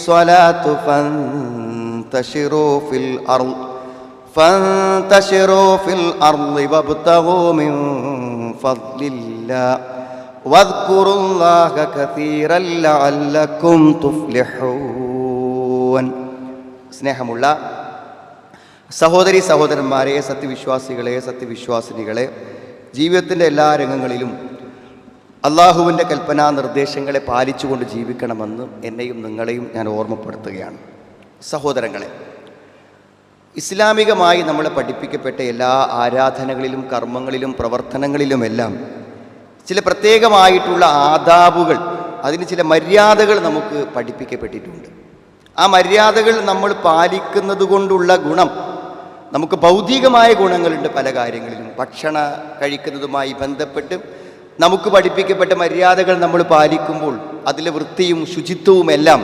الصلاة فانتشروا في الأرض فانتشروا في الأرض وابتغوا من فضل الله واذكروا الله كثيرا لعلكم تفلحون സ്നേഹമുള്ള സഹോദരി സഹോദരന്മാരെ സത്യവിശ്വാസികളെ സത്യവിശ്വാസിനികളെ ജീവിതത്തിൻ്റെ എല്ലാ രംഗങ്ങളിലും അള്ളാഹുവിന്റെ കൽപ്പനാ നിർദ്ദേശങ്ങളെ പാലിച്ചുകൊണ്ട് ജീവിക്കണമെന്ന് എന്നെയും നിങ്ങളെയും ഞാൻ ഓർമ്മപ്പെടുത്തുകയാണ്. സഹോദരങ്ങളെ ഇസ്ലാമികമായി നമ്മളെ പഠിപ്പിക്കപ്പെട്ട എല്ലാ ആരാധനകളിലും കർമ്മങ്ങളിലും പ്രവർത്തനങ്ങളിലുമെല്ലാം ചില പ്രത്യേകമായിട്ടുള്ള ആദാബുകൾ അതിന് ചില മര്യാദകൾ നമുക്ക് പഠിപ്പിക്കപ്പെട്ടിട്ടുണ്ട്. ആ മര്യാദകൾ നമ്മൾ പാലിക്കുന്നത് കൊണ്ടുള്ള ഗുണം നമുക്ക് ഭൗതികമായ ഗുണങ്ങളുണ്ട് പല കാര്യങ്ങളിലും. ഭക്ഷണ കഴിക്കുന്നതുമായി ബന്ധപ്പെട്ട് നമുക്ക് പഠിപ്പിക്കപ്പെട്ട മര്യാദകൾ നമ്മൾ പാലിക്കുമ്പോൾ അതിലെ വൃത്തിയും ശുചിത്വവും എല്ലാം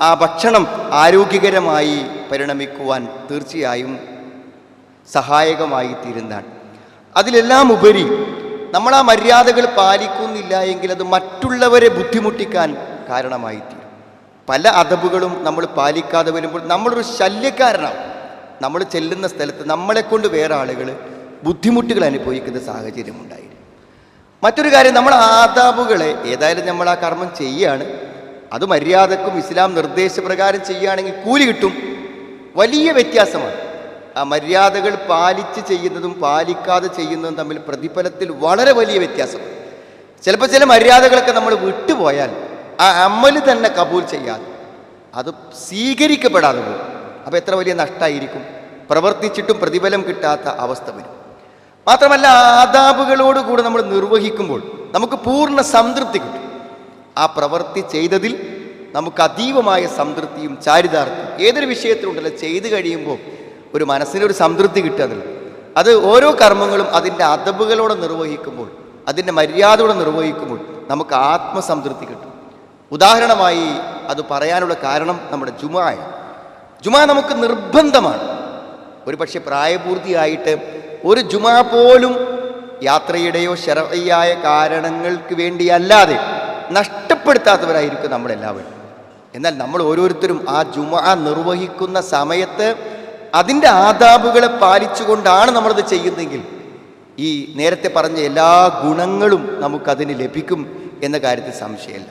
ആ ഭക്ഷണം ആരോഗ്യകരമായി പരിണമിക്കുവാൻ തീർച്ചയായും സഹായകമായി തീരുന്നതാണ് അതിലെല്ലാം ഉപരി നമ്മൾ ആ മര്യാദകൾ പാലിക്കുന്നില്ല എങ്കിൽ അത് മറ്റുള്ളവരെ ബുദ്ധിമുട്ടിക്കാൻ കാരണമായി തീരും പല അതബുകളും നമ്മൾ പാലിക്കാതെ വരുമ്പോൾ നമ്മളൊരു ശല്യക്കാരനാണ് നമ്മൾ ചെല്ലുന്ന സ്ഥലത്ത് നമ്മളെക്കൊണ്ട് വേറെ ആളുകൾ ബുദ്ധിമുട്ടുകൾ അനുഭവിക്കുന്ന സാഹചര്യമുണ്ടായി. മറ്റൊരു കാര്യം നമ്മൾ ആദാബുകളെ ഏതായാലും നമ്മൾ ആ കർമ്മം ചെയ്യുകയാണ് അത് മര്യാദക്കും ഇസ്ലാം നിർദ്ദേശപ്രകാരം ചെയ്യുകയാണെങ്കിൽ കൂലി കിട്ടും. വലിയ വ്യത്യാസമാണ്. ആ മര്യാദകൾ പാലിച്ച് ചെയ്യുന്നതും പാലിക്കാതെ ചെയ്യുന്നതും തമ്മിൽ പ്രതിഫലത്തിൽ വളരെ വലിയ വ്യത്യാസം. ചിലപ്പോൾ ചില മര്യാദകളൊക്കെ നമ്മൾ വിട്ടുപോയാൽ ആ അമ്മൽ തന്നെ കബൂൽ ചെയ്യാതെ അത് സ്വീകരിക്കപ്പെടാതെ പോകും. അപ്പോൾ എത്ര വലിയ നഷ്ടമായിരിക്കും പ്രവർത്തിച്ചിട്ടും പ്രതിഫലം കിട്ടാത്ത അവസ്ഥ വരും. മാത്രമല്ല ആദാബുകളോട് ആദാബുകളോടുകൂടി നമ്മൾ നിർവഹിക്കുമ്പോൾ നമുക്ക് പൂർണ സംതൃപ്തി കിട്ടും. ആ പ്രവൃത്തി ചെയ്തതിൽ നമുക്ക് അതീവമായ സംതൃപ്തിയും ചാരിതാർത്ഥ്യം ഏതൊരു വിഷയത്തിലുണ്ടല്ലോ ചെയ്തു കഴിയുമ്പോൾ ഒരു മനസ്സിനൊരു സംതൃപ്തി കിട്ടുക അത് ഓരോ കർമ്മങ്ങളും അതിന്റെ അതബുകളോടെ നിർവഹിക്കുമ്പോൾ അതിന്റെ മര്യാദയോടെ നിർവഹിക്കുമ്പോൾ നമുക്ക് ആത്മസംതൃപ്തി കിട്ടും. ഉദാഹരണമായി അത് പറയാനുള്ള കാരണം നമ്മുടെ ജുമായ ജുമാ നമുക്ക് നിർബന്ധമാണ്. ഒരു പക്ഷേ പ്രായപൂർത്തിയായിട്ട് ഒരു ജുമാ പോലും യാത്രയുടെയോ ശരയായ കാരണങ്ങൾക്ക് വേണ്ടിയല്ലാതെ നഷ്ടപ്പെടുത്താത്തവരായിരിക്കും നമ്മളെല്ലാവരും. എന്നാൽ നമ്മൾ ഓരോരുത്തരും ആ ജുമാ നിർവഹിക്കുന്ന സമയത്ത് അതിന്റെ ആദാബുകളെ പാലിച്ചുകൊണ്ടാണ് നമ്മളത് ചെയ്യുന്നതെങ്കിൽ ഈ നേരത്തെ പറഞ്ഞ എല്ലാ ഗുണങ്ങളും നമുക്കതിന് ലഭിക്കും എന്ന കാര്യത്തിൽ സംശയമില്ല.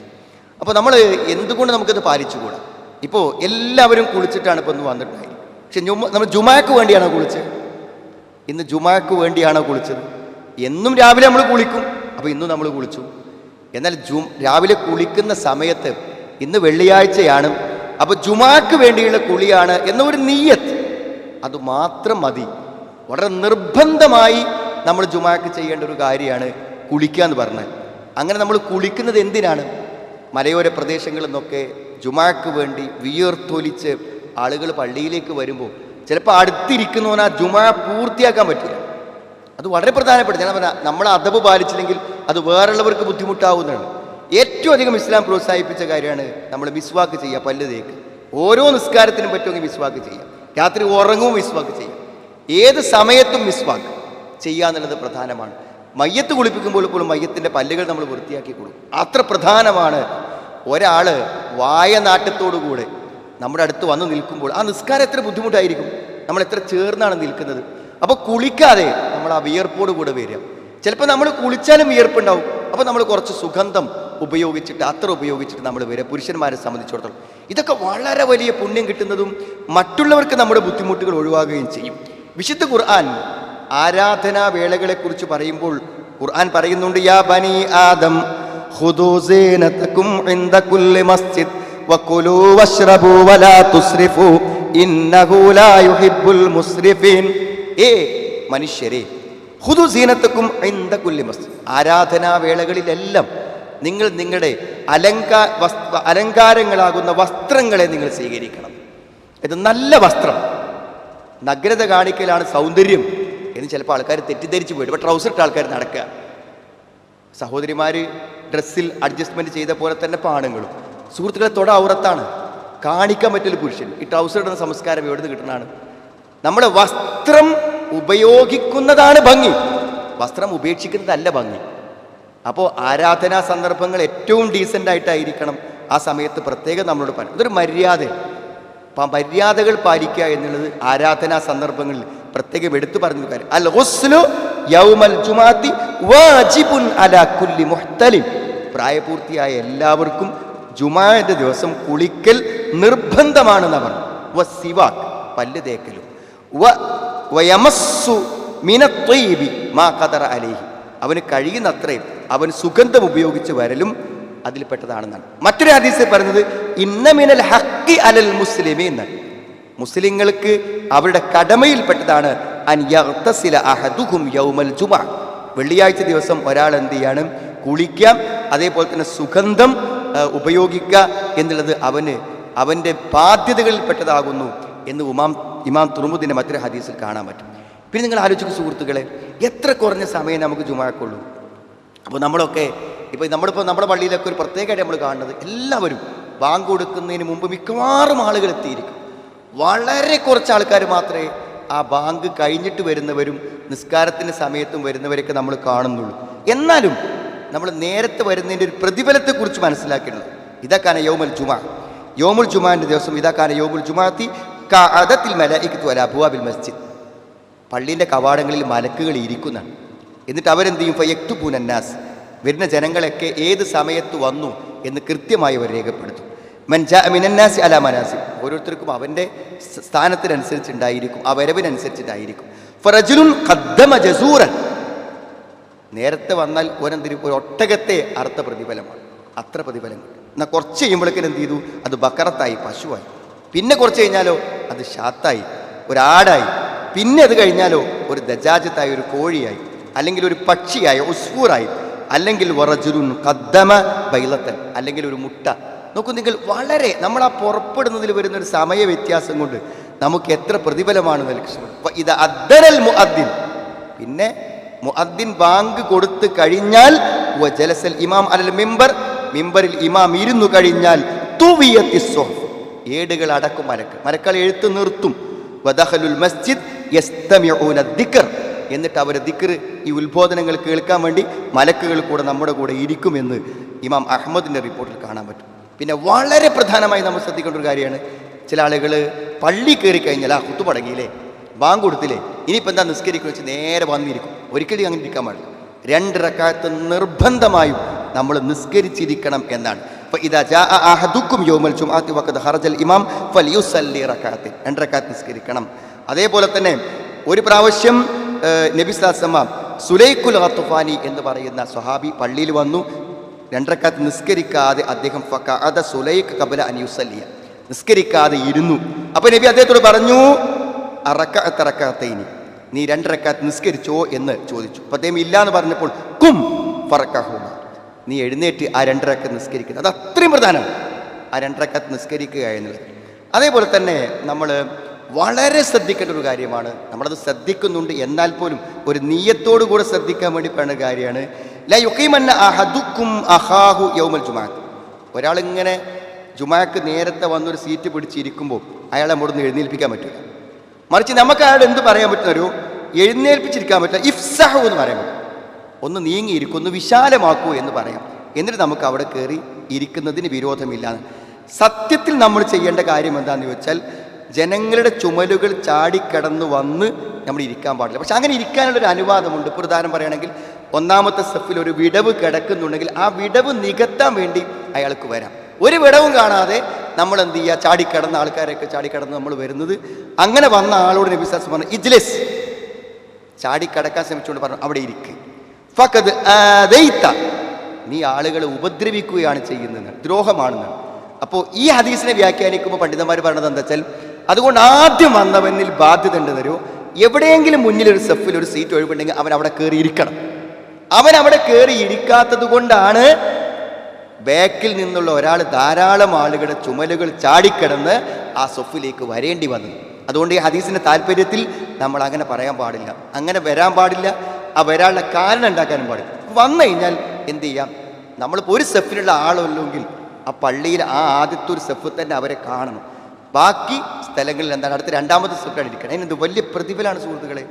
അപ്പോൾ നമ്മൾ എന്തുകൊണ്ട് നമുക്കത് പാലിച്ചുകൂടാ? ഇപ്പോൾ എല്ലാവരും കുളിച്ചിട്ടാണ് ഇപ്പോൾ ഒന്ന് വന്നിട്ടുണ്ടായി പക്ഷെ നമ്മൾ ജുമാക്ക് വേണ്ടിയാണോ കുളിച്ചത്? ഇന്ന് ജുമാക്ക് വേണ്ടിയാണോ കുളിച്ചത്? എന്നും രാവിലെ നമ്മൾ കുളിക്കും. അപ്പോൾ ഇന്നും നമ്മൾ കുളിച്ചു. എന്നാൽ ജു രാവിലെ കുളിക്കുന്ന സമയത്ത് ഇന്ന് വെള്ളിയാഴ്ചയാണ്. അപ്പോൾ ജുമാക്ക് വേണ്ടിയുള്ള കുളിയാണ് എന്ന ഒരു നീയത്ത്. അത് മാത്രം മതി. വളരെ നിർബന്ധമായി നമ്മൾ ജുമാക്ക് ചെയ്യേണ്ട ഒരു കാര്യമാണ് കുളിക്കുക എന്ന് പറഞ്ഞാൽ. അങ്ങനെ നമ്മൾ കുളിക്കുന്നത് എന്തിനാണ്? മലയോര പ്രദേശങ്ങളിൽ നിന്നൊക്കെ ജുമാക്ക് വേണ്ടി വിയർത്തൊലിച്ച് ആളുകൾ പള്ളിയിലേക്ക് വരുമ്പോൾ ചിലപ്പോൾ അടുത്തിരിക്കുന്നവന് ആ ജുമ പൂർത്തിയാക്കാൻ പറ്റില്ല. അത് വളരെ പ്രധാനപ്പെട്ട ഞാൻ പറഞ്ഞ നമ്മൾ അതവ് പാലിച്ചില്ലെങ്കിൽ അത് വേറുള്ളവർക്ക് ബുദ്ധിമുട്ടാവുന്നതാണ്. ഏറ്റവും അധികം ഇസ്ലാം പ്രോത്സാഹിപ്പിച്ച കാര്യമാണ് നമ്മൾ മിസ്വാക്ക് ചെയ്യുക പല്ല് തേക്ക്. ഓരോ നിസ്കാരത്തിനും പറ്റുമെങ്കിൽ മിസ്വാക്ക് ചെയ്യാം രാത്രി ഉറങ്ങും മിസ്വാക്ക് ചെയ്യാം ഏത് സമയത്തും മിസ്വാക്ക് ചെയ്യുക എന്നുള്ളത് പ്രധാനമാണ്. മയ്യത്ത് കുളിപ്പിക്കുമ്പോൾ പോലും മയ്യത്തിന്റെ പല്ലുകൾ നമ്മൾ വൃത്തിയാക്കി കൊടുക്കും. അത്ര പ്രധാനമാണ്. ഒരാൾ വായനാട്ടത്തോടുകൂടെ നമ്മുടെ അടുത്ത് വന്ന് നിൽക്കുമ്പോൾ ആ നിസ്കാരം എത്ര ബുദ്ധിമുട്ടായിരിക്കും. നമ്മൾ എത്ര ചേർന്നാണ് നിൽക്കുന്നത്. അപ്പോൾ കുളിക്കാതെ നമ്മൾ ആ വിയർപ്പോട് കൂടെ വരിക. ചിലപ്പോൾ നമ്മൾ കുളിച്ചാലും വിയർപ്പുണ്ടാവും. അപ്പോൾ നമ്മൾ കുറച്ച് സുഗന്ധം ഉപയോഗിച്ചിട്ട് അത്ര ഉപയോഗിച്ചിട്ട് നമ്മൾ വരിക. പുരുഷന്മാരെ സംബന്ധിച്ചിടത്തോളം. ഇതൊക്കെ വളരെ വലിയ പുണ്യം കിട്ടുന്നതും മറ്റുള്ളവർക്ക് നമ്മുടെ ബുദ്ധിമുട്ടുകൾ ഒഴിവാകുകയും ചെയ്യും. വിശുദ്ധ ഖുർആൻ ആരാധനാ വേളകളെക്കുറിച്ച് പറയുമ്പോൾ ഖുർആൻ പറയുന്നുണ്ട് യാ ബനി ആദം ഖുദൂ ഇൻദ കുല്ലി മസ്ജിദ് ഏ മനുഷ്യരെ ഹുദു സീനത്തക്കും ഇൻദ കുല്ലി മസ്ജിദ് ആരാധനാ വേളകളിലെല്ലാം നിങ്ങൾ നിങ്ങളുടെ അലങ്കാ അലങ്കാരങ്ങളാകുന്ന വസ്ത്രങ്ങളെ നിങ്ങൾ സ്വീകരിക്കണം. ഇത് നല്ല വസ്ത്രം. നഗ്നത കാണിക്കലാണ് സൗന്ദര്യം എന്ന് ചിലപ്പോൾ ആൾക്കാർ തെറ്റിദ്ധരിച്ച് പോയിട്ട് ഇപ്പോൾ ട്രൗസർ ഇട്ട ആൾക്കാർ നടക്കുക. സഹോദരിമാർ ഡ്രസ്സിൽ അഡ്ജസ്റ്റ്മെന്റ് ചെയ്ത പോലെ തന്നെ പാണുങ്ങളും. സുഹൃത്തുക്കളെ തൊട ഔറത്താണ്. കാണിക്കാൻ പറ്റില്ല പുരുഷൻ. ഈ ട്രൗസർ ഇടുന്ന സംസ്കാരം എവിടെ നിന്ന് കിട്ടുന്നതാണ്? നമ്മുടെ വസ്ത്രം ഉപയോഗിക്കുന്നതാണ് ഭംഗി. വസ്ത്രം ഉപേക്ഷിക്കുന്നതല്ല ഭംഗി. അപ്പോൾ ആരാധനാ സന്ദർഭങ്ങൾ ഏറ്റവും ഡീസന്റ് ആയിട്ടായിരിക്കണം ആ സമയത്ത് പ്രത്യേകം നമ്മളോട് പറഞ്ഞു ഇതൊരു മര്യാദ. മര്യാദകൾ പാലിക്കുക എന്നുള്ളത് ആരാധനാ സന്ദർഭങ്ങളിൽ പ്രത്യേകം എടുത്തു പറഞ്ഞു കാര്യം. അൽ യൗമൽ വാജിബുൻ അലാ കുല്ലി പ്രായപൂർത്തിയായ എല്ലാവർക്കും ജുമാന്റെ ദിവസം കുളിക്കൽ നിർബന്ധമാണെന്ന് പറഞ്ഞു വ സിവാക്ക് പല്ല് തേക്കലും. അവന് കഴിയുന്നത്രയും അവൻ സുഗന്ധം ഉപയോഗിച്ച് വരലും അതിൽപ്പെട്ടതാണെന്നാണ് മറ്റൊരു ഹദീസിൽ പറഞ്ഞത് ഇന്നമിനൽ ഹക്കി അലൽ മുസ്ലിമി എന്ന്. മുസ്ലിങ്ങൾക്ക് അവരുടെ കടമയിൽപ്പെട്ടതാണ് അഹദുഹും യൗമൽ വെള്ളിയാഴ്ച ദിവസം ഒരാൾ എന്ത് ചെയ്യണം? കുളിക്കാം അതേപോലെ തന്നെ സുഗന്ധം ഉപയോഗിക്കുക എന്നുള്ളത് അവന് അവന്റെ ബാധ്യതകളിൽപ്പെട്ടതാകുന്നു എന്ന് ഉമാം ഇമാം തുറമുദിന്റെ മറ്റൊരു ഹദീസിൽ കാണാൻ പറ്റും. പിന്നെ നിങ്ങൾ ആലോചിക്കും സുഹൃത്തുക്കളെ എത്ര കുറഞ്ഞ സമയം നമുക്ക് ജുമാക്കുള്ളൂ അപ്പോൾ നമ്മളൊക്കെ ഇപ്പോൾ നമ്മളിപ്പോൾ നമ്മുടെ പള്ളിയിലൊക്കെ ഒരു പ്രത്യേകമായിട്ട് നമ്മൾ കാണുന്നത് എല്ലാവരും ബാങ്ക് കൊടുക്കുന്നതിന് മുമ്പ് മിക്കവാറും ആളുകൾ എത്തിയിരിക്കും. വളരെ കുറച്ച് ആൾക്കാർ മാത്രമേ ആ ബാങ്ക് കഴിഞ്ഞിട്ട് വരുന്നവരും നിസ്കാരത്തിന്റെ സമയത്തും വരുന്നവരൊക്കെ നമ്മൾ കാണുന്നുള്ളൂ. എന്നാലും നമ്മൾ നേരത്തെ വരുന്നതിന്റെ ഒരു പ്രതിഫലത്തെക്കുറിച്ച് മനസ്സിലാക്കിയിട്ടുണ്ട്. ഇതൊക്കെയാണ് യോമുൽ ജുമാ. യോമുൽ ജുമാന്റെ ദിവസം ഇതാക്കാണ് യോമുൽ ജുമാത്തി കഥത്തിൽ മലയിക്കത്തു അല അബുവാബിൽ മസ്ജിദ്. പള്ളീന്റെ കവാടങ്ങളിൽ മലക്കുകൾ ഇരിക്കുന്നതാണ് എന്നിട്ട് അവരെന്ത് ചെയ്യും ഫയക്തു പൂനന്നാസ് വരുന്ന ജനങ്ങളൊക്കെ ഏത് സമയത്ത് വന്നു എന്ന് കൃത്യമായി അവർ രേഖപ്പെടുത്തും. മൻജാ മിനന്നാസി അല മനാസി ഓരോരുത്തർക്കും അവന്റെ സ്ഥാനത്തിനനുസരിച്ചുണ്ടായിരിക്കും ആ വരവിനനുസരിച്ചിട്ടായിരിക്കും. ഫറജുലുൻ ഖദ്ദമ ജസൂറൻ. നേരത്തെ വന്നാൽ ഓനെന്തിരി ഒരു ഒട്ടകത്തെ അർത്ഥ പ്രതിഫലമാണ്. അത്ര പ്രതിഫലം കിട്ടും. എന്നാൽ കുറച്ച് കഴിയുമ്പോഴേക്കും എന്ത് ചെയ്തു? അത് ബക്കറത്തായി പശുവായി. പിന്നെ കുറച്ച് കഴിഞ്ഞാലോ അത് ഷാത്തായി ഒരാടായി പിന്നെ അത് കഴിഞ്ഞാലോ ഒരു ദജാജത്തായി ഒരു കോഴിയായി അല്ലെങ്കിൽ ഒരു പക്ഷിയായി ഉസ്ഫൂറായി. അല്ലെങ്കിൽ വറജുരുൻ കദ്ദമ ബൈലത്തൻ അല്ലെങ്കിൽ ഒരു മുട്ട. നോക്കൂ നിങ്ങൾ വളരെ നമ്മൾ ആ പുറപ്പെടുന്നതിൽ വരുന്ന ഒരു സമയ വ്യത്യാസം കൊണ്ട് നമുക്ക് എത്ര പ്രതിഫലമാണ് നൽകുന്നത് ഇത് അദ്ദനൽ പിന്നെ മുഅദ്ദിൻ ബാങ്ക് കൊടുത്ത് കഴിഞ്ഞാൽ ജലസൽ ഇമാം അലൽ മിമ്പർ മിമ്പറിൽ ഇമാം ഇരുന്നു കഴിഞ്ഞാൽ തുവിയത്തി സോഫ് ഏടുകൾ അടക്കും മലക്ക്. മലക്കൾ എഴുത്ത് നിർത്തും. വദഹലുൽ മസ്ജിദ് എന്നിട്ട് അവരെ ദിക്ർ ഈ ഉത്ബോധനങ്ങൾ കേൾക്കാൻ വേണ്ടി മലക്കുകൾ കൂടെ നമ്മുടെ കൂടെ ഇരിക്കുമെന്ന് ഇമാം അഹമ്മദിന്റെ റിപ്പോർട്ടിൽ കാണാൻ പറ്റും. പിന്നെ വളരെ പ്രധാനമായി നമ്മൾ ശ്രദ്ധിക്കേണ്ട ഒരു കാര്യമാണ്. ചില ആളുകൾ പള്ളി കയറി കഴിഞ്ഞാൽ ആ കുത്തുപടങ്ങിയില്ലേ ബാങ്ക് കൊടുത്തില്ലേ? ഇനിയിപ്പോൾ എന്താ നിസ്കരിക്കുക വെച്ച് നേരെ വന്നിരിക്കും. ഒരിക്കലും അങ്ങനെ ഇരിക്കാൻ പാടില്ല. രണ്ട് റക്കാത്ത് നിർബന്ധമായും നമ്മൾ നിസ്കരിച്ചിരിക്കണം എന്നാണ്. അപ്പോൾ ഇതാ ജാ അഹദുക്കും യോമൽ ചുമാത്തി വക്കത്ത് ഹർജൽ ഇമാം ഫലിയുസല്ലി റക്കാത്ത് രണ്ട് നിസ്കരിക്കണം. അതേപോലെ തന്നെ ഒരു പ്രാവശ്യം നബിസ്ലാസമ്മ നബി സ്ലാസമ്മ സുലൈഖുൽ അത്തുഫാനി എന്ന് പറയുന്ന സ്വഹാബി പള്ളിയിൽ വന്നു. രണ്ടരക്കാത്ത് നിസ്കരിക്കാതെ അദ്ദേഹം ഫക്കാദ സുലൈഖ് കബല അനിയുസല്ലിയ നിസ്കരിക്കാതെ ഇരുന്നു. അപ്പോൾ നബി അദ്ദേഹത്തോട് പറഞ്ഞു അറക്കത്തറക്കാത്തയിനി നീ രണ്ടരക്കാത്ത് നിസ്കരിച്ചോ എന്ന് ചോദിച്ചു. പ്രത്യേകം ഇല്ല എന്ന് പറഞ്ഞപ്പോൾ കും ഫറക്കഹുമ നീ എഴുന്നേറ്റ് ആ രണ്ടരക്ക നിസ്കരിക്കുന്നത് അത് അത്രയും പ്രധാനമാണ് ആ രണ്ടരക്കത്ത് നിസ്കരിക്കുക എന്നുള്ളത്. അതേപോലെ തന്നെ നമ്മൾ വളരെ ശ്രദ്ധിക്കേണ്ട ഒരു കാര്യമാണ്. നമ്മളത് ശ്രദ്ധിക്കുന്നുണ്ട് എന്നാൽ പോലും ഒരു നീയത്തോടു കൂടെ ശ്രദ്ധിക്കാൻ വേണ്ടി പറയുന്ന കാര്യമാണ്. ല യുക്കീമന്ന അഹദുക്കും അഹാഹു യൗമൽ ജുമാക്ക് ഒരാളിങ്ങനെ ജുമാക്ക് നേരത്തെ വന്നൊരു സീറ്റ് പിടിച്ചിരിക്കുമ്പോൾ അയാളെ നമ്മോടൊന്ന് എഴുന്നേൽപ്പിക്കാൻ പറ്റില്ല മറിച്ച് നമുക്ക് അയാൾ എന്ത് പറയാൻ പറ്റുന്നൊരു എഴുന്നേൽപ്പിച്ചിരിക്കാൻ പറ്റില്ല ഇഫ്സഹു എന്ന് പറയാൻ പറ്റും. ഒന്ന് നീങ്ങിയിരിക്കും ഒന്ന് വിശാലമാക്കൂ എന്ന് പറയാം. എന്നിട്ട് നമുക്ക് അവിടെ കയറി ഇരിക്കുന്നതിന് വിരോധമില്ല. സത്യത്തിൽ നമ്മൾ ചെയ്യേണ്ട കാര്യം എന്താണെന്ന് ചോദിച്ചാൽ ജനങ്ങളുടെ ചുമലുകൾ ചാടിക്കടന്ന് വന്ന് നമ്മൾ ഇരിക്കാൻ പാടില്ല. പക്ഷെ അങ്ങനെ ഇരിക്കാനുള്ളൊരു അനുവാദമുണ്ട്. ഇപ്പോൾ ഉദാഹരണം പറയുകയാണെങ്കിൽ ഒന്നാമത്തെ സ്റ്റെപ്പിൽ ഒരു വിടവ് കിടക്കുന്നുണ്ടെങ്കിൽ ആ വിടവ് നികത്താൻ വേണ്ടി അയാൾക്ക് വരാം. ഒരു വിടവും കാണാതെ നമ്മൾ എന്ത് ചെയ്യുക ചാടിക്കടന്ന ആൾക്കാരെയൊക്കെ ചാടിക്കടന്ന് നമ്മൾ വരുന്നത്. അങ്ങനെ വന്ന ആളോട് നബി സാസ് പറഞ്ഞു ഇജ്ലിസ്. ചാടിക്കടക്കാൻ ശ്രമിച്ചുകൊണ്ട് പറഞ്ഞു അവിടെ ഇരിക്ക്. ഫക്കത് നീ ആളുകളെ ഉപദ്രവിക്കുകയാണ് ചെയ്യുന്നത് ദ്രോഹമാണെന്ന്. അപ്പോൾ ഈ ഹദീസിനെ വ്യാഖ്യാനിക്കുമ്പോൾ പണ്ഡിതന്മാർ പറഞ്ഞത് എന്താ വെച്ചാൽ അതുകൊണ്ട് ആദ്യം വന്നവനിൽ ബാധ്യത ഉണ്ട് തരുമോ എവിടെയെങ്കിലും മുന്നിൽ ഒരു സെഫിൽ ഒരു സീറ്റ് ഒഴിവുണ്ടെങ്കിൽ അവൻ അവിടെ കയറി ഇരിക്കണം അവൻ അവിടെ കയറി ഇരിക്കാത്തത് കൊണ്ടാണ് ബാക്കിൽ നിന്നുള്ള ഒരാൾ ധാരാളം ആളുകളുടെ ചുമലുകൾ ചാടിക്കിടന്ന് ആ സൊഫിലേക്ക് വരേണ്ടി വന്നു. അതുകൊണ്ട് ഈ ഹദീസിന്റെ താല്പര്യത്തിൽ നമ്മൾ അങ്ങനെ പറയാൻ പാടില്ല. അങ്ങനെ വരാൻ പാടില്ല. ആ വരാനുള്ള കാരണം ഉണ്ടാക്കാനും പാടില്ല. വന്നു കഴിഞ്ഞാൽ എന്ത് ചെയ്യാം? നമ്മളിപ്പോൾ ഒരു സെഫിലുള്ള ആളല്ലെങ്കിൽ ആ പള്ളിയിൽ ആ ആദ്യത്തെ ഒരു സെഫ് തന്നെ അവരെ കാണണം. ബാക്കി സ്ഥലങ്ങളിൽ എന്താണ്? അടുത്ത രണ്ടാമത്തെ സെഫിലാണ് ഇരിക്കണം. അതിനെന്ത് വലിയ പ്രതിഫലമാണ് സുഹൃത്തുക്കളെ?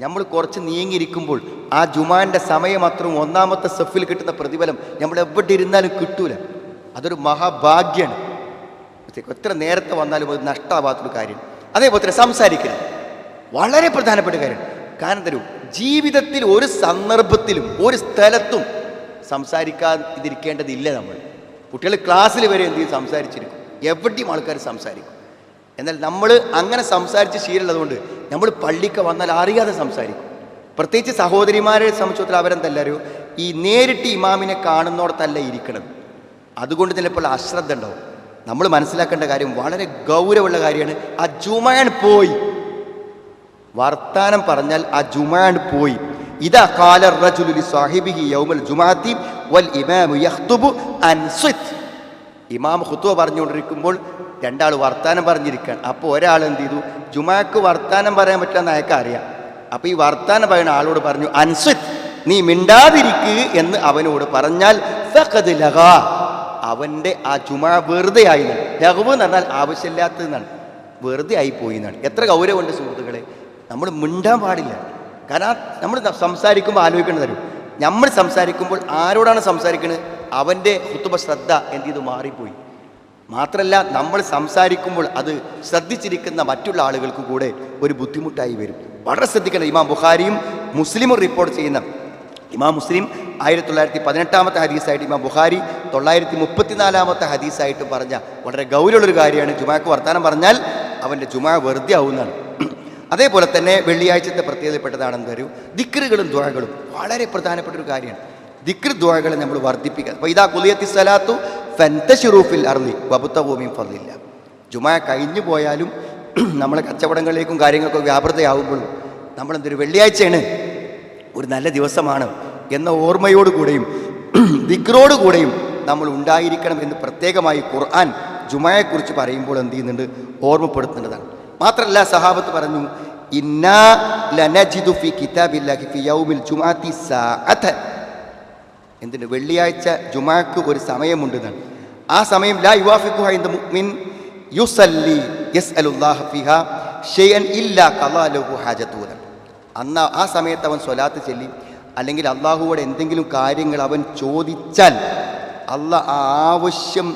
നമ്മൾ കുറച്ച് നീങ്ങിയിരിക്കുമ്പോൾ ആ ജുമാന്റെ സമയം ഒന്നാമത്തെ സെഫിൽ കിട്ടുന്ന പ്രതിഫലം നമ്മൾ എവിടെ ഇരുന്നാലും കിട്ടൂല. അതൊരു മഹാഭാഗ്യമാണ് എത്ര നേരത്തെ വന്നാലും അത് നഷ്ടമാവാത്തൊരു കാര്യം. അതേപോലെ തന്നെ സംസാരിക്കണം വളരെ പ്രധാനപ്പെട്ട കാര്യം. കാരണം തരൂ ജീവിതത്തിൽ ഒരു സന്ദർഭത്തിലും ഒരു സ്ഥലത്തും സംസാരിക്കാതിരിക്കേണ്ടതില്ല നമ്മൾ. കുട്ടികൾ ക്ലാസ്സിൽ വരെ എന്ത് സംസാരിച്ചിരിക്കും. എവിടെയും ആൾക്കാർ സംസാരിക്കും. എന്നാൽ നമ്മൾ അങ്ങനെ സംസാരിച്ച് ശീലമുള്ളതുകൊണ്ട് നമ്മൾ പള്ളിക്ക് വന്നാൽ അറിയാതെ സംസാരിക്കും. പ്രത്യേകിച്ച് സഹോദരിമാരെ സംബന്ധിച്ചിടത്തോളം അവരെന്തല്ലറിയോ ഈ നേരിട്ട് ഇമാമിനെ കാണുന്നോടത്തല്ല ഇരിക്കണം അതുകൊണ്ട് ചിലപ്പോൾ അശ്രദ്ധ ഉണ്ടാവും. നമ്മൾ മനസ്സിലാക്കേണ്ട കാര്യം വളരെ ഗൗരവമുള്ള കാര്യമാണ്. ആ ജുമാൻ പോയി. വർത്താനം പറഞ്ഞാൽ ആ ജുമാൻ പോയി. ഇതാ കാല റജുലി സാഹിബിഹി യൗമൽ വൽ ഇമാമു അൻസിത്. ഇമാം ഖുത്വ പറഞ്ഞുകൊണ്ടിരിക്കുമ്പോൾ രണ്ടാൾ വർത്താനം പറഞ്ഞിരിക്കുകയാണ് അപ്പോൾ ഒരാൾ എന്ത് ചെയ്തു? ജുമാക്ക് വർത്താനം പറയാൻ പറ്റില്ലെന്ന് അയാൾക്ക് അറിയാം. അപ്പോൾ ഈ വർത്താനം പറയുന്ന ആളോട് പറഞ്ഞു അൻസിത് നീ മിണ്ടാതിരിക്കുക എന്ന് അവനോട് പറഞ്ഞാൽ ഫഖദ് അവന്റെ ആ ചുമ വെറുതെ ആയി ലഹവ് എന്ന് പറഞ്ഞാൽ ആവശ്യമില്ലാത്തതെന്നാണ് വെറുതെ ആയി പോയി എന്നാണ്. എത്ര ഗൗരവമുണ്ട് സുഹൃത്തുക്കളെ. നമ്മൾ മിണ്ടാൻ പാടില്ല. കാരണം നമ്മൾ സംസാരിക്കുമ്പോൾ ആലോചിക്കേണ്ടി തരും നമ്മൾ സംസാരിക്കുമ്പോൾ ആരോടാണ് സംസാരിക്കുന്നത് അവന്റെ കുത്തുബ ശ്രദ്ധ എന്ത് ചെയ്തു? മാറിപ്പോയി. മാത്രമല്ല നമ്മൾ സംസാരിക്കുമ്പോൾ അത് ശ്രദ്ധിച്ചിരിക്കുന്ന മറ്റുള്ള ആളുകൾക്ക് കൂടെ ഒരു ബുദ്ധിമുട്ടായി വരും. വളരെ ശ്രദ്ധിക്കണം. ഇമാം ബുഖാരിയും മുസ്ലിമും റിപ്പോർട്ട് ചെയ്യുന്ന ഇമാം മുസ്ലിം ആയിരത്തി തൊള്ളായിരത്തി പതിനെട്ടാമത്തെ ഹദീസായിട്ട് ഇമാം ബുഖാരി തൊള്ളായിരത്തി മുപ്പത്തിനാലാമത്തെ ഹദീസായിട്ട് പറഞ്ഞ വളരെ ഗൗരവമുള്ളൊരു കാര്യമാണ്. ജുമാക്ക് വർത്താനം പറഞ്ഞാൽ അവന്റെ ജുമാ വെറുതെ ആവുന്നതാണ് അതേപോലെ തന്നെ വെള്ളിയാഴ്ചത്തെ പ്രത്യേകതപ്പെട്ടതാണെന്ന് ഒരു ദിക്റുകളും ദ്വാകളും വളരെ പ്രധാനപ്പെട്ട ഒരു കാര്യമാണ്. ദിക്ർ ദ്വാകളെ നമ്മൾ വർദ്ധിപ്പിക്കുക. അപ്പോൾ ഇതാ കുലിയത്തി സലാത്തു ഫെന്തഷിറൂഫിൽ അർലി വബുത്തഭൂമിയും ഫർദില്ല ജുമാ കഴിഞ്ഞു പോയാലും നമ്മളെ കച്ചവടങ്ങളിലേക്കും കാര്യങ്ങൾക്കും വ്യാപൃതയാവുമ്പോഴും നമ്മളെന്തൊരു വെള്ളിയാഴ്ചയാണ്? ഒരു നല്ല ദിവസമാണ് എന്ന ഓർമ്മയോടുകൂടെയും ദിക്റോടുകൂടെയും നമ്മൾ ഉണ്ടായിരിക്കണം എന്ന് പ്രത്യേകമായി ഖുർആൻ ജുമയെക്കുറിച്ച് പറയുമ്പോൾ എന്ത് ചെയ്യുന്നുണ്ട്? ഓർമ്മപ്പെടുത്തേണ്ടതാണ്. മാത്രമല്ല സഹാബത്ത് പറഞ്ഞു ഇന്നാ ലനജിദു ഫി കിതാബില്ലാഹി ഫി യൗമിൽ ജുമാതി സഅതൻ എന്തിന്? വെള്ളിയാഴ്ച ജുമാക്ക് ഒരു സമയമുണ്ടെന്നാണ് ആ സമയം ലാ യുവാഫിഖുഹ ഇൻ മുഅ്മിൻ യുസല്ലി ഇല്ലാ അന്ന് ആ സമയത്ത് അവൻ സ്വലാത്ത് ചെല്ലി. അല്ലെങ്കിൽ അള്ളാഹുവോട് എന്തെങ്കിലും കാര്യങ്ങൾ അവൻ ചോദിച്ചാൽ അല്ല ആ ആവശ്യം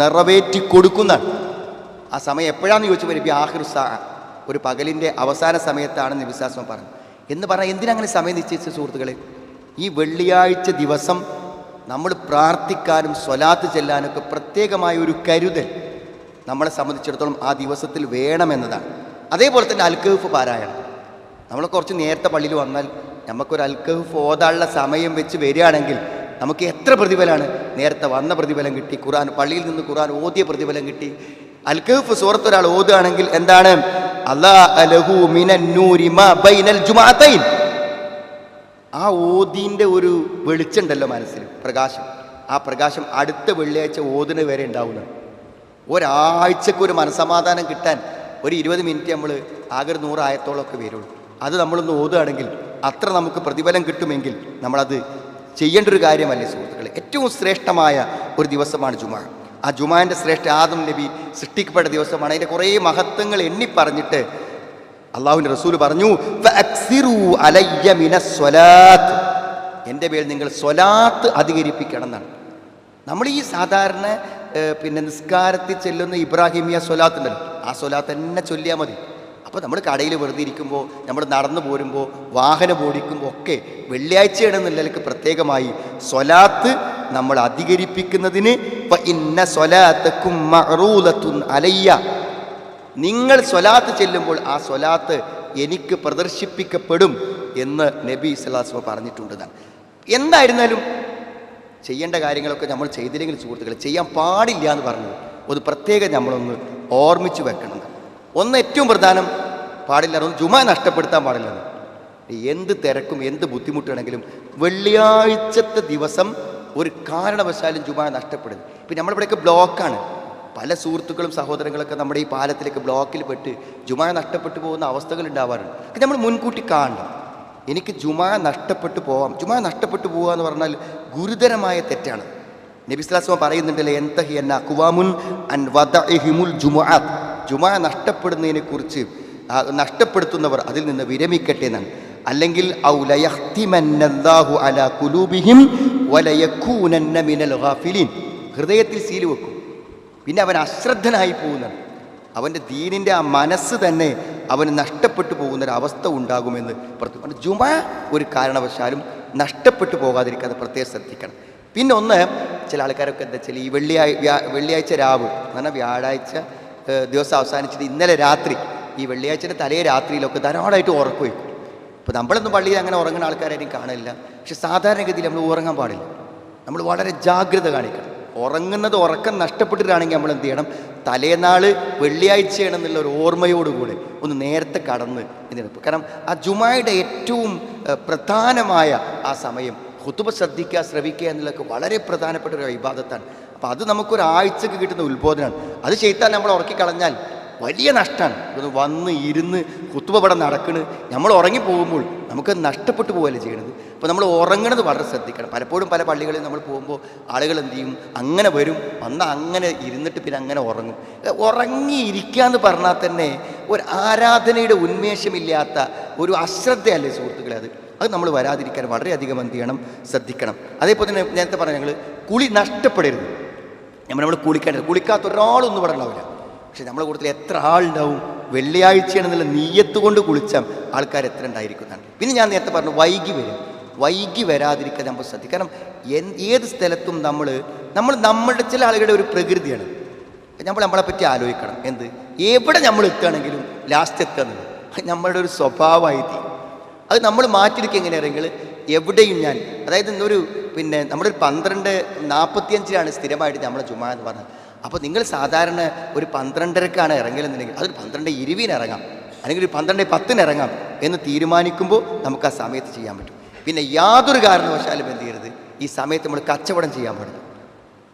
നിറവേറ്റി കൊടുക്കുന്നതാണ് ആ സമയം എപ്പോഴാന്ന് ചോദിച്ചപ്പോൾ നബി ആഹിർ സാ. ഒരു പകലിന്റെ അവസാന സമയത്താണെന്ന് വിശ്വാസം പറഞ്ഞു. എന്ന് പറഞ്ഞാൽ എന്തിനങ്ങനെ സമയം നിശ്ചയിച്ച സുഹൃത്തുക്കളെ? ഈ വെള്ളിയാഴ്ച ദിവസം നമ്മൾ പ്രാർത്ഥിക്കാനും സ്വലാത്ത് ചെല്ലാനൊക്കെ പ്രത്യേകമായ ഒരു കരുതൽ നമ്മളെ സംബന്ധിച്ചിടത്തോളം ആ ദിവസത്തിൽ വേണമെന്നതാണ്. അതേപോലെ തന്നെ അൽക്കഹഫ് പാരായണം. നമ്മൾ കുറച്ച് നേരത്തെ പള്ളിയിൽ വന്നാൽ നമുക്കൊരു അൽക്കഹഫ് ഓതാനുള്ള സമയം വെച്ച് വരികയാണെങ്കിൽ നമുക്ക് എത്ര പ്രതിഫലമാണ്? നേരത്തെ വന്ന പ്രതിഫലം കിട്ടി ഖുറാൻ പള്ളിയിൽ നിന്ന് ഖുറാൻ ഓതിയ പ്രതിഫലം കിട്ടി. അൽക്കഹഫ് സൂറത്ത് ഒരാൾ ഓതുകയാണെങ്കിൽ എന്താണ്? അല്ലാ അലഹു മിനന്നൂരി മാ ബൈനൽ ആ ഓതിന്റെ ഒരു വെളിച്ചമുണ്ടല്ലോ മനസ്സിൽ പ്രകാശം. ആ പ്രകാശം അടുത്ത വെള്ളിയാഴ്ച ഓതിന് വരെ ഉണ്ടാവുന്നു. ഒരാഴ്ചക്ക് ഒരു മനസമാധാനം കിട്ടാൻ ഒരു ഇരുപത് മിനിറ്റ് നമ്മൾ ആകെ നൂറായത്തോളമൊക്കെ വരുള്ളൂ. അത് നമ്മളൊന്ന് ഓതുകയാണെങ്കിൽ അത്ര നമുക്ക് പ്രതിഫലം കിട്ടുമെങ്കിൽ നമ്മളത് ചെയ്യേണ്ട ഒരു കാര്യമല്ലേ സുഹൃത്തുക്കളെ? ഏറ്റവും ശ്രേഷ്ഠമായ ഒരു ദിവസമാണ് ജുമാ. ആ ജുമാന്റെ ശ്രേഷ്ഠ ആദം നബി സൃഷ്ടിക്കപ്പെട്ട ദിവസമാണ്. അതിന്റെ കുറേ മഹത്വങ്ങൾ എണ്ണി പറഞ്ഞിട്ട് അള്ളാഹുവിന്റെ റസൂൽ പറഞ്ഞു. എന്റെ പേരിൽ നിങ്ങൾ സ്വലാത്ത് അധികരിപ്പിക്കണം എന്നാണ് നമ്മൾ ഈ സാധാരണ പിന്നെ നിസ്കാരത്തിൽ ചെല്ലുന്ന ഇബ്രാഹിമിയ സ്വലാത്ത് ഉണ്ടല്ലോ ആ സ്വലാത്ത് തന്നെ ചൊല്ലിയാൽ മതി. അപ്പോൾ നമ്മൾ കടയിൽ വെറുതെ ഇരിക്കുമ്പോൾ നമ്മൾ നടന്നു പോരുമ്പോൾ വാഹനം ഓടിക്കുമ്പോൾ ഒക്കെ വെള്ളിയാഴ്ചയാണ് നിലയ്ക്ക് പ്രത്യേകമായി സ്വലാത്ത് നമ്മൾ അധികരിപ്പിക്കുന്നതിന് ഇന്ന സ്വലാത്തക്കും അലയ്യ. നിങ്ങൾ സ്വലാത്ത് ചെല്ലുമ്പോൾ ആ സ്വലാത്ത് എനിക്ക് പ്രദർശിപ്പിക്കപ്പെടും എന്ന് നബി സ്വലാസ്മ പറഞ്ഞിട്ടുണ്ടെന്നാണ് എന്തായിരുന്നാലും ചെയ്യേണ്ട കാര്യങ്ങളൊക്കെ നമ്മൾ ചെയ്തില്ലെങ്കിൽ സുഹൃത്തുക്കൾ ചെയ്യാൻ പാടില്ല എന്ന് പറഞ്ഞത് അത് പ്രത്യേകം നമ്മളൊന്ന് ഓർമ്മിച്ച് വെക്കണം. ഒന്ന് ഏറ്റവും പ്രധാനം പാടില്ല ഒന്ന് ജുമ നഷ്ടപ്പെടുത്താൻ പാടില്ല. എന്ത് തിരക്കും എന്ത് ബുദ്ധിമുട്ടാണെങ്കിലും വെള്ളിയാഴ്ചത്തെ ദിവസം ഒരു കാരണവശാലും ജുമ നഷ്ടപ്പെടുന്നു. ഇപ്പം നമ്മളിവിടെയൊക്കെ ബ്ലോക്കാണ്. പല സുഹൃത്തുക്കളും സഹോദരങ്ങളൊക്കെ നമ്മുടെ ഈ പാലത്തിലേക്ക് ബ്ലോക്കിൽ പെട്ട് ജുമാ നഷ്ടപ്പെട്ടു പോകുന്ന അവസ്ഥകൾ ഉണ്ടാവാറുണ്ട്. നമ്മൾ മുൻകൂട്ടി കാണണം. എനിക്ക് ജുമാ നഷ്ടപ്പെട്ടു പോവാം. ജുമാ നഷ്ടപ്പെട്ടു പോവുക എന്ന് പറഞ്ഞാൽ ഗുരുതരമായ തെറ്റാണ്. നബി പറയുന്നുണ്ടല്ലോ എന്തഹി എന്ന കുവാമുൻ അൻ വദഇഹിമുൽ ജുമാ ജുമാ നഷ്ടപ്പെടുന്നതിനെ കുറിച്ച് ആ, നഷ്ടപ്പെടുത്തുന്നവർ അതിൽ നിന്ന് വിരമിക്കട്ടെ എന്നാണ്. അല്ലെങ്കിൽ ഹൃദയത്തിൽ സീൽ വെക്കും. പിന്നെ അവൻ അശ്രദ്ധനായി പോകുന്നതാണ് അവന്റെ ദീനിന്റെ ആ മനസ്സ് തന്നെ അവന് നഷ്ടപ്പെട്ടു പോകുന്നൊരവസ്ഥ ഉണ്ടാകുമെന്ന് പ്രത്യേകം ജുമ ഒരു കാരണവശാലും നഷ്ടപ്പെട്ടു പോകാതിരിക്കാതെ പ്രത്യേകം ശ്രദ്ധിക്കണം. പിന്നെ ഒന്ന് ചില ആൾക്കാരൊക്കെ എന്താ വെച്ചാൽ ഈ വെള്ളിയാഴ്ച വെള്ളിയാഴ്ച രാവ് എന്ന് പറഞ്ഞാൽ വ്യാഴാഴ്ച ദിവസം അവസാനിച്ചത് ഇന്നലെ രാത്രി. ഈ വെള്ളിയാഴ്ചന്റെ തലേ രാത്രിയിലൊക്കെ ധാരാളമായിട്ട് ഉറക്കം വയ്ക്കും ഇപ്പോൾ നമ്മളൊന്നും പള്ളിയിൽ അങ്ങനെ ഉറങ്ങുന്ന ആൾക്കാരായിരിക്കും കാണില്ല. പക്ഷെ സാധാരണഗതിയിൽ നമ്മൾ ഉറങ്ങാൻ പാടില്ല. നമ്മൾ വളരെ ജാഗ്രത കാണിക്കണം. ഉറങ്ങുന്നത് ഉറക്കം നഷ്ടപ്പെട്ടിട്ടാണെങ്കിൽ നമ്മൾ എന്ത് ചെയ്യണം? തലേനാൾ വെള്ളിയാഴ്ചയാണെന്നുള്ള ഒരു ഓർമ്മയോടുകൂടെ ഒന്ന് നേരത്തെ കടന്ന് എന്തിനാണ് കാരണം ആ ജുമായുടെ ഏറ്റവും പ്രധാനമായ ആ സമയം ഹുത്തുബ ശ്രദ്ധിക്കുക ശ്രവിക്കുക എന്നുള്ളതൊക്കെ വളരെ പ്രധാനപ്പെട്ട ഒരു വിവാദത്താണ് അപ്പോൾ അത് നമുക്കൊരാഴ്ചക്ക് കിട്ടുന്ന ഉത്ബോധനമാണ്. അത് ചെയ്താൽ നമ്മൾ ഉറക്കി കളഞ്ഞാൽ വലിയ നഷ്ടമാണ്. ഒന്ന് വന്ന് ഇരുന്ന് കുത്തുപടം നടക്കണ്. നമ്മൾ ഉറങ്ങി ഉറങ്ങിപ്പോകുമ്പോൾ നമുക്ക് നഷ്ടപ്പെട്ടു പോവുകയല്ലേ ചെയ്യണത്? അപ്പോൾ നമ്മൾ ഉറങ്ങണത് വളരെ ശ്രദ്ധിക്കണം. പലപ്പോഴും പല പള്ളികളിൽ നമ്മൾ പോകുമ്പോൾ ആളുകൾ എന്ത് ചെയ്യും? അങ്ങനെ വരും. വന്ന അങ്ങനെ ഇരുന്നിട്ട് പിന്നെ അങ്ങനെ ഉറങ്ങും. ഉറങ്ങിയിരിക്കുക എന്ന് പറഞ്ഞാൽ തന്നെ ഒരു ആരാധനയുടെ ഉന്മേഷമില്ലാത്ത ഒരു അശ്രദ്ധയല്ലേ സുഹൃത്തുക്കളെ അത്? അത് നമ്മൾ വരാതിരിക്കാൻ വളരെയധികം എന്ത് ചെയ്യണം? ശ്രദ്ധിക്കണം. അതേപോലെ തന്നെ നേരത്തെ പറഞ്ഞ ഞങ്ങൾ കുളി നഷ്ടപ്പെടരുത്. നമ്മൾ നമ്മൾ കുളിക്കേണ്ടത്. കുളിക്കാത്ത ഒരാളൊന്നും ഇവിടെ ഉണ്ടാവില്ല. പക്ഷെ നമ്മളെ കൂട്ടത്തിൽ എത്ര ആളുണ്ടാവും? വെള്ളിയാഴ്ചയാണെന്നുള്ള നീയത്ത് കൊണ്ട് കുളിച്ച ആൾക്കാർ എത്ര ഉണ്ടായിരിക്കുന്നതാണ് പിന്നെ ഞാൻ നേരത്തെ പറഞ്ഞു വൈകി വരും. വൈകി വരാതിരിക്കാൻ നമ്മൾ ശ്രദ്ധിക്കണം കാരണം ഏത് സ്ഥലത്തും നമ്മൾ നമ്മൾ നമ്മളുടെ ചില ആളുകളുടെ ഒരു പ്രകൃതിയാണ്. നമ്മൾ നമ്മളെ പറ്റി ആലോചിക്കണം. എന്ത്? എവിടെ നമ്മൾ എത്തുകയാണെങ്കിലും ലാസ്റ്റ് എത്തുക അത് നമ്മളുടെ ഒരു സ്വഭാവമായി തീരും. അത് നമ്മൾ മാറ്റിയെടുക്കുക എങ്ങനെയാണെങ്കിൽ എവിടെയും ഞാൻ അതായത് ഇന്നൊരു പിന്നെ നമ്മുടെ ഒരു പന്ത്രണ്ട് നാൽപ്പത്തിയഞ്ചിലാണ് സ്ഥിരമായിട്ട് നമ്മളെ ചുമ എന്ന് പറഞ്ഞത്. അപ്പോൾ നിങ്ങൾ സാധാരണ ഒരു പന്ത്രണ്ടരക്കാണ് ഇറങ്ങലെന്നുണ്ടെങ്കിൽ അതൊരു പന്ത്രണ്ട് ഇരുവിന് ഇറങ്ങാം. അല്ലെങ്കിൽ ഒരു പന്ത്രണ്ട് പത്തിന് ഇറങ്ങാം എന്ന് തീരുമാനിക്കുമ്പോൾ നമുക്ക് ആ സമയത്ത് ചെയ്യാൻ പറ്റും. പിന്നെ യാതൊരു കാരണവശാലും എന്ത് ചെയ്യരുത്? ഈ സമയത്ത് നമ്മൾ കച്ചവടം ചെയ്യാൻ പാടില്ല.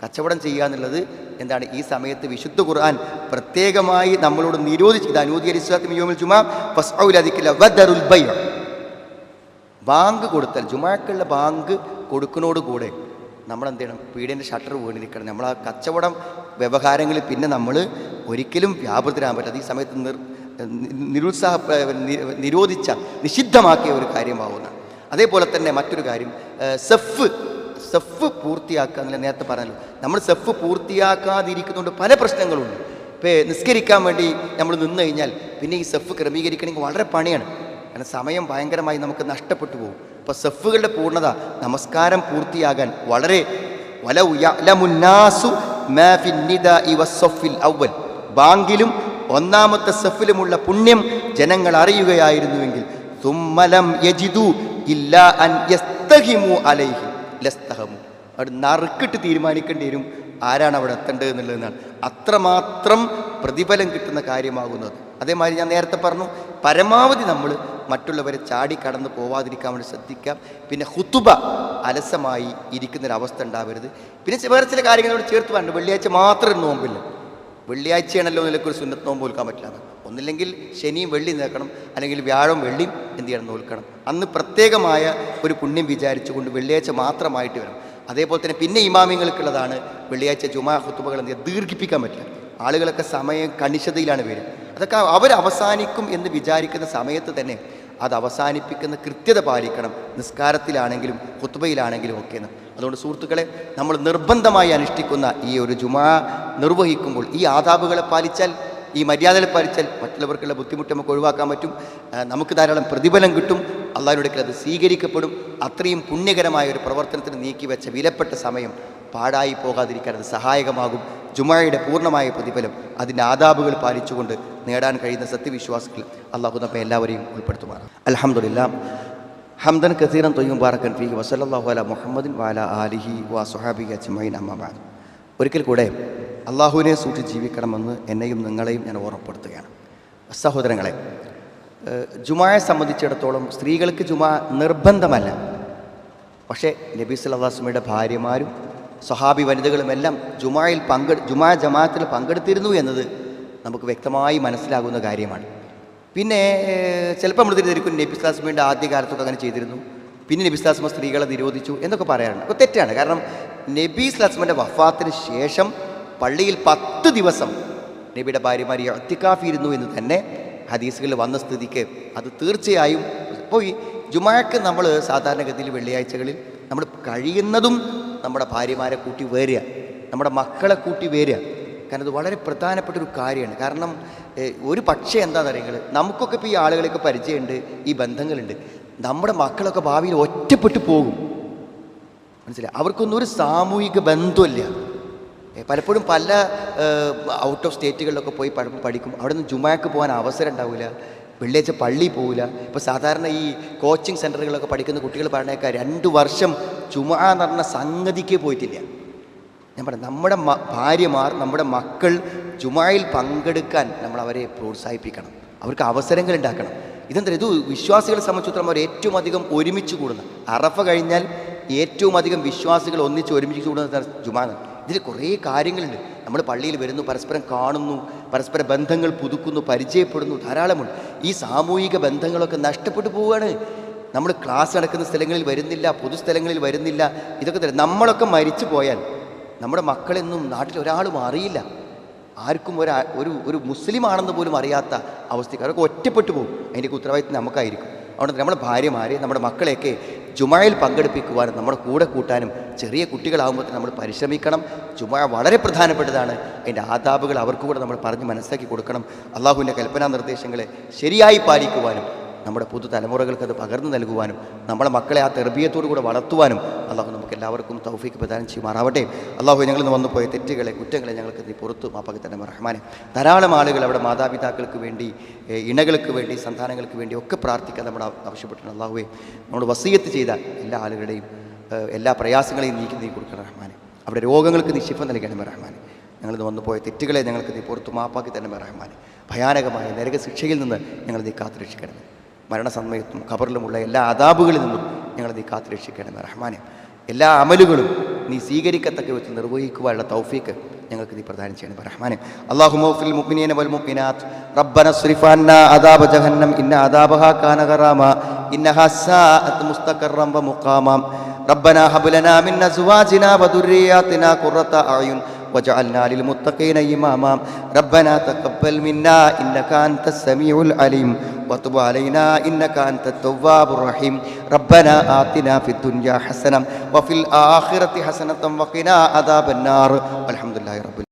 കച്ചവടം ചെയ്യുക എന്നുള്ളത് എന്താണ്? ഈ സമയത്ത് വിശുദ്ധ ഖുർആൻ പ്രത്യേകമായി നമ്മളോട് നിരോധിച്ചു ഇത് അനൂദീകരിച്ചു ജുമാ ബാങ്ക് കൊടുത്താൽ ജുമാക്കുള്ള ബാങ്ക് കൊടുക്കുന്നതോടുകൂടെ നമ്മൾ എന്ത് ചെയ്യണം പീഡിയന്റെ ഷട്ടർ വീണിരിക്കണം നമ്മൾ ആ കച്ചവടം വ്യവഹാരങ്ങളിൽ പിന്നെ നമ്മൾ ഒരിക്കലും വ്യാപൃതരാൻ പറ്റില്ല. ഈ സമയത്ത് നിർ നിരുത്സാഹ നിരോധിച്ച നിഷിദ്ധമാക്കിയ ഒരു കാര്യമാവുന്ന അതേപോലെ തന്നെ മറ്റൊരു കാര്യം സെഫ് സെഫ് പൂർത്തിയാക്കുക എന്നല്ല നേരത്തെ പറഞ്ഞല്ലോ. നമ്മൾ സെഫ് പൂർത്തിയാക്കാതിരിക്കുന്നതുകൊണ്ട് പല പ്രശ്നങ്ങളുണ്ട്. ഇപ്പോൾ നിസ്കരിക്കാൻ വേണ്ടി നമ്മൾ നിന്ന് കഴിഞ്ഞാൽ പിന്നെ ഈ സെഫ് ക്രമീകരിക്കണമെങ്കിൽ വളരെ പണിയാണ്. കാരണം സമയം ഭയങ്കരമായി നമുക്ക് നഷ്ടപ്പെട്ടു പോകും. അപ്പോൾ സെഫുകളുടെ പൂർണത നമസ്കാരം പൂർത്തിയാകാൻ വളരെ വല വസ്സഫിൽ അവ്വൽ. ബാങ്കിലും ഒന്നാമത്തെ സഫിലുമുള്ള പുണ്യം ജനങ്ങൾ അറിയുകയായിരുന്നുവെങ്കിൽ തുമ്മലം യജിദു അൻ യസ്തഹിമു അലൈഹി ലസ്തഹമു. അവിടെ നറുക്കിട്ട് തീരുമാനിക്കേണ്ടി വരും ആരാണ് അവിടെ എത്തേണ്ടത് എന്നുള്ളതെന്നാണ്. അത്രമാത്രം പ്രതിഫലം കിട്ടുന്ന കാര്യമാകുന്നത്. അതേമാതിരി ഞാൻ നേരത്തെ പറഞ്ഞു പരമാവധി നമ്മൾ മറ്റുള്ളവരെ ചാടി കടന്ന് പോവാതിരിക്കാൻ വേണ്ടി ശ്രദ്ധിക്കാം പിന്നെ ഹുത്തുബ അലസമായി ഇരിക്കുന്നൊരവസ്ഥ ഉണ്ടാവരുത്. പിന്നെ വേറെ ചില കാര്യങ്ങളോട് ചേർത്ത് പറഞ്ഞു വെള്ളിയാഴ്ച മാത്രം നോമ്പില്ല. വെള്ളിയാഴ്ചയാണല്ലോ നിലക്കൊരു സുന്നത്ത് നോമ്പ് കൊടുക്കാൻ പറ്റില്ല ഒന്നില്ലെങ്കിൽ ശനിയും വെള്ളി നിൽക്കണം അല്ലെങ്കിൽ വ്യാഴം വെള്ളിയും എന്ത് ചെയ്യണം? നോൽക്കണം. അന്ന് പ്രത്യേകമായ ഒരു പുണ്യം വിചാരിച്ചുകൊണ്ട് വെള്ളിയാഴ്ച മാത്രമായിട്ട് വരണം. അതേപോലെ തന്നെ പിന്നെ ഇമാമിങ്ങൾക്കുള്ളതാണ് വെള്ളിയാഴ്ച ജുമാ ഹുത്തുബകൾ എന്ത് ദീർഘിപ്പിക്കാൻ പറ്റില്ല ആളുകളൊക്കെ സമയം കണിശതയിലാണ് വരിക. അതൊക്കെ അവർ അവസാനിക്കും എന്ന് വിചാരിക്കുന്ന സമയത്ത് തന്നെ അത് അവസാനിപ്പിക്കുന്ന കൃത്യത പാലിക്കണം. നിസ്കാരത്തിലാണെങ്കിലും കുത്തുബയിലാണെങ്കിലും ഒക്കെ എന്ന് അതുകൊണ്ട് സുഹൃത്തുക്കളെ നമ്മൾ നിർബന്ധമായി അനുഷ്ഠിക്കുന്ന ഈ ഒരു ജുമാ നിർവഹിക്കുമ്പോൾ ഈ ആദാബുകളെ പാലിച്ചാൽ ഈ മര്യാദകൾ പാലിച്ചാൽ മറ്റുള്ളവർക്കുള്ള ബുദ്ധിമുട്ട് നമുക്ക് ഒഴിവാക്കാൻ പറ്റും. നമുക്ക് ധാരാളം പ്രതിഫലം കിട്ടും. അള്ളാഹിയുടെ അത് സ്വീകരിക്കപ്പെടും. അത്രയും പുണ്യകരമായ ഒരു പ്രവർത്തനത്തിന് നീക്കി വെച്ച വിലപ്പെട്ട സമയം പാടായി പോകാതിരിക്കാൻ അത് സഹായകമാകും. ജുമായയുടെ പൂർണമായ പ്രതിഫലം അതിന്റെ ആദാബുകൾ പാലിച്ചുകൊണ്ട് നേടാൻ കഴിയുന്ന സത്യവിശ്വാസികൾ അള്ളാഹു നമ്മെ എല്ലാവരെയും ഉൾപ്പെടുത്തുമാണ് അലഹമുല്ല ഹംദൻ കസീറൻ തൊയ്യും ബാറക്കൻ ഫീ വസല്ലാഹു അല മുഹമ്മദിൻ വാല ആലിഹി വാ സുഹാബി അജ്മൈൻ അമ്മ ഒരിക്കൽ കൂടെ അള്ളാഹുവിനെ സൂക്ഷിച്ച് ജീവിക്കണമെന്ന് എന്നെയും നിങ്ങളെയും ഞാൻ ഓർമ്മപ്പെടുത്തുകയാണ്. സഹോദരങ്ങളെ ജുമായെ സംബന്ധിച്ചിടത്തോളം സ്ത്രീകൾക്ക് ജുമാ നിർബന്ധമല്ല. പക്ഷേ നബി സല്ലാസ്മയുടെ ഭാര്യമാരും സ്വഹാബി വനിതകളുമെല്ലാം ജുമായിൽ പങ്കെ ജുമാ ജമാഅത്തിൽ പങ്കെടുത്തിരുന്നു എന്നത് നമുക്ക് വ്യക്തമായി മനസ്സിലാകുന്ന കാര്യമാണ്. പിന്നെ ചിലപ്പോൾ നമ്മൾ തിരിച്ചിരിക്കും നബി സ്ലാസ്മയുടെ ആദ്യകാലത്തൊക്കെ അങ്ങനെ ചെയ്തിരുന്നു. പിന്നെ നബി സ്ലാസ്മ സ്ത്രീകളെ നിരോധിച്ചു എന്നൊക്കെ പറയാറുണ്ട് അപ്പോൾ തെറ്റാണ്. കാരണം നബി സ്ലാസ്മന്റെ വഫാത്തിന് ശേഷം പള്ളിയിൽ പത്ത് ദിവസം നബിയുടെ ഭാര്യമാർ അത്തിക്കാഫിയിരുന്നു എന്ന് തന്നെ ഹദീസുകളിൽ വന്ന സ്ഥിതിക്ക് അത് തീർച്ചയായും ഇപ്പോൾ ഈ ജുമാക്ക് നമ്മൾ സാധാരണഗതിയിൽ വെള്ളിയാഴ്ചകളിൽ നമ്മൾ കഴിയുന്നതും നമ്മുടെ ഭാര്യമാരെ കൂട്ടി വരിക നമ്മുടെ മക്കളെ കൂട്ടി വരിക. കാരണം അത് വളരെ പ്രധാനപ്പെട്ട ഒരു കാര്യമാണ്. കാരണം ഒരു പക്ഷേ എന്താണെന്ന് അറിയുന്നത് നമുക്കൊക്കെ ഇപ്പോൾ ഈ ആളുകളൊക്കെ പരിചയമുണ്ട് ഈ ബന്ധങ്ങളുണ്ട്. നമ്മുടെ മക്കളൊക്കെ ഭാവിയിൽ ഒറ്റപ്പെട്ടു പോകും. മനസ്സിലായി? അവർക്കൊന്നും ഒരു സാമൂഹിക ബന്ധമില്ല പലപ്പോഴും പല ഔട്ട് ഓഫ് സ്റ്റേറ്റുകളിലൊക്കെ പോയി പഠിപ്പ് പഠിക്കും. അവിടെ നിന്ന് ജുമാക്ക് പോകാൻ അവസരം ഉണ്ടാവില്ല. വെള്ളിയാഴ്ച പള്ളി പോവില്ല. ഇപ്പോൾ സാധാരണ ഈ കോച്ചിങ് സെന്ററുകളിലൊക്കെ പഠിക്കുന്ന കുട്ടികൾ പറഞ്ഞേക്കാം രണ്ട് വർഷം ചുമ എന്ന് പറഞ്ഞ സംഗതിക്ക് പോയിട്ടില്ല. ഞാൻ പറയാം നമ്മുടെ ഭാര്യമാർ നമ്മുടെ മക്കൾ ജുമായിൽ പങ്കെടുക്കാൻ നമ്മൾ അവരെ പ്രോത്സാഹിപ്പിക്കണം. അവർക്ക് അവസരങ്ങൾ ഉണ്ടാക്കണം. ഇതെന്താ ഇത് വിശ്വാസികളെ സംബന്ധിച്ചിടത്തോളം അവർ ഏറ്റവും അധികം ഒരുമിച്ച് കൂടുന്നത് അറഫ കഴിഞ്ഞാൽ ഏറ്റവും അധികം വിശ്വാസികൾ ഒന്നിച്ച് ഒരുമിച്ച് കൂടുന്ന ജുമാ ഇതിൽ കുറേ കാര്യങ്ങളുണ്ട്. നമ്മൾ പള്ളിയിൽ വരുന്നു പരസ്പരം കാണുന്നു പരസ്പര ബന്ധങ്ങൾ പുതുക്കുന്നു പരിചയപ്പെടുന്നു ധാരാളമുണ്ട്. ഈ സാമൂഹിക ബന്ധങ്ങളൊക്കെ നഷ്ടപ്പെട്ടു പോവുകയാണ്. നമ്മൾ ക്ലാസ് നടക്കുന്ന സ്ഥലങ്ങളിൽ വരുന്നില്ല പൊതുസ്ഥലങ്ങളിൽ വരുന്നില്ല ഇതൊക്കെ തന്നെ. നമ്മളൊക്കെ മരിച്ചു പോയാൽ നമ്മുടെ മക്കളെന്നും നാട്ടിൽ ഒരാളും അറിയില്ല. ആർക്കും ഒരു ഒരു ഒരു മുസ്ലിം ആണെന്ന് പോലും അറിയാത്ത അവസ്ഥയ്ക്ക് അവരൊക്കെ ഒറ്റപ്പെട്ടു പോകും. അതിന്റെയൊക്കെ ഉത്തരവാദിത്വം നമുക്കായിരിക്കും. അതുകൊണ്ട് നമ്മുടെ ഭാര്യമാരെ നമ്മുടെ മക്കളെയൊക്കെ ജുമായിൽ പങ്കെടുപ്പിക്കുവാനും നമ്മുടെ കൂടെ കൂട്ടാനും ചെറിയ കുട്ടികളാകുമ്പോൾ നമ്മൾ പരിശ്രമിക്കണം. ജുമാ വളരെ പ്രധാനപ്പെട്ടതാണ്. അതിന്റെ ആദാബുകൾ അവർക്ക് കൂടെ നമ്മൾ പറഞ്ഞ് മനസ്സിലാക്കി കൊടുക്കണം. അള്ളാഹുവിന്റെ കൽപ്പനാ നിർദ്ദേശങ്ങളെ ശരിയായി പാലിക്കുവാനും നമ്മുടെ പുതുതലമുറകൾക്ക് അത് പകർന്നു നൽകുവാനും നമ്മുടെ മക്കളെ ആ തെർബീയത്തോടു കൂടെ വളർത്തുവാനും അള്ളാഹു നമുക്ക് എല്ലാവർക്കും തൗഫീക്ക് പ്രദാനം ചെയ്യുമാറാവട്ടെ. അള്ളാഹു ഞങ്ങളിൽ നിന്ന് വന്നു പോയ തെറ്റുകളെ കുറ്റങ്ങളെ ഞങ്ങൾക്ക് നീ പുറത്തു മാപ്പാക്കി തന്നെ റഹ്മാനെ. ധാരാളം ആളുകൾ അവിടെ മാതാപിതാക്കൾക്ക് വേണ്ടി ഇണകൾക്ക് വേണ്ടി സന്താനങ്ങൾക്ക് വേണ്ടി ഒക്കെ പ്രാർത്ഥിക്കാൻ നമ്മൾ ആവശ്യപ്പെട്ടിട്ടുണ്ട്. അള്ളാഹുവെ നമ്മൾ വസീയത്ത് ചെയ്ത എല്ലാ ആളുകളുടെയും എല്ലാ പ്രയാസങ്ങളെയും നീക്കി നീ കൊടുക്കണം റഹ്മാനെ. അവിടെ രോഗങ്ങൾക്ക് നീ ശിഫ നൽകണം റഹ്മാനെ. ഞങ്ങളിന്ന് വന്നു പോയ തെറ്റുകളെ ഞങ്ങൾക്ക് നീ പുറത്തു മാപ്പാക്കി തന്നെ റഹ്മാനെ. ഭയാനകമായ നരക ശിക്ഷയിൽ നിന്ന് ഞങ്ങൾ നീ കാത്തുരക്ഷിക്കണം മരണസമയത്തും ഖബറിലുമുള്ള എല്ലാ അതാബുകളിൽ നിന്നും ഞങ്ങൾ നീ കാത്തുരക്ഷിക്കണം റഹ്മാനെ എല്ലാ അമലുകളും നീ സ്വീകരിക്കത്തക്ക വെച്ച് നിർവഹിക്കുവാനുള്ള തൗഫീക്ക് ഞങ്ങൾക്ക് നീ പ്രദാനം ചെയ്യണം റഹ്മാനെ അല്ലാഹു മൗഫിൽ മുഅ്മിനീന വൽ മുഅ്മിനാത്ത് റബ്ബന സ്രിഫ് അന്നാ അദാബ ജഹന്നം ഇന്ന അദാബഹാ കാന ഗറാമ ഇന്നഹാ സാഅത്ത് മുസ്തഖറം വ മുഖാമ ربنا هب لنا من ازواجنا وذرياتنا قرة اعين وجعلنا للمتقين إماما ربنا تقبل منا إنك أنت السميع العليم وتب علينا إنك أنت التواب الرحيم ربنا آتنا في الدنيا حسنة وفي الآخرة حسنة وقنا عذاب النار والحمد لله رب العالمين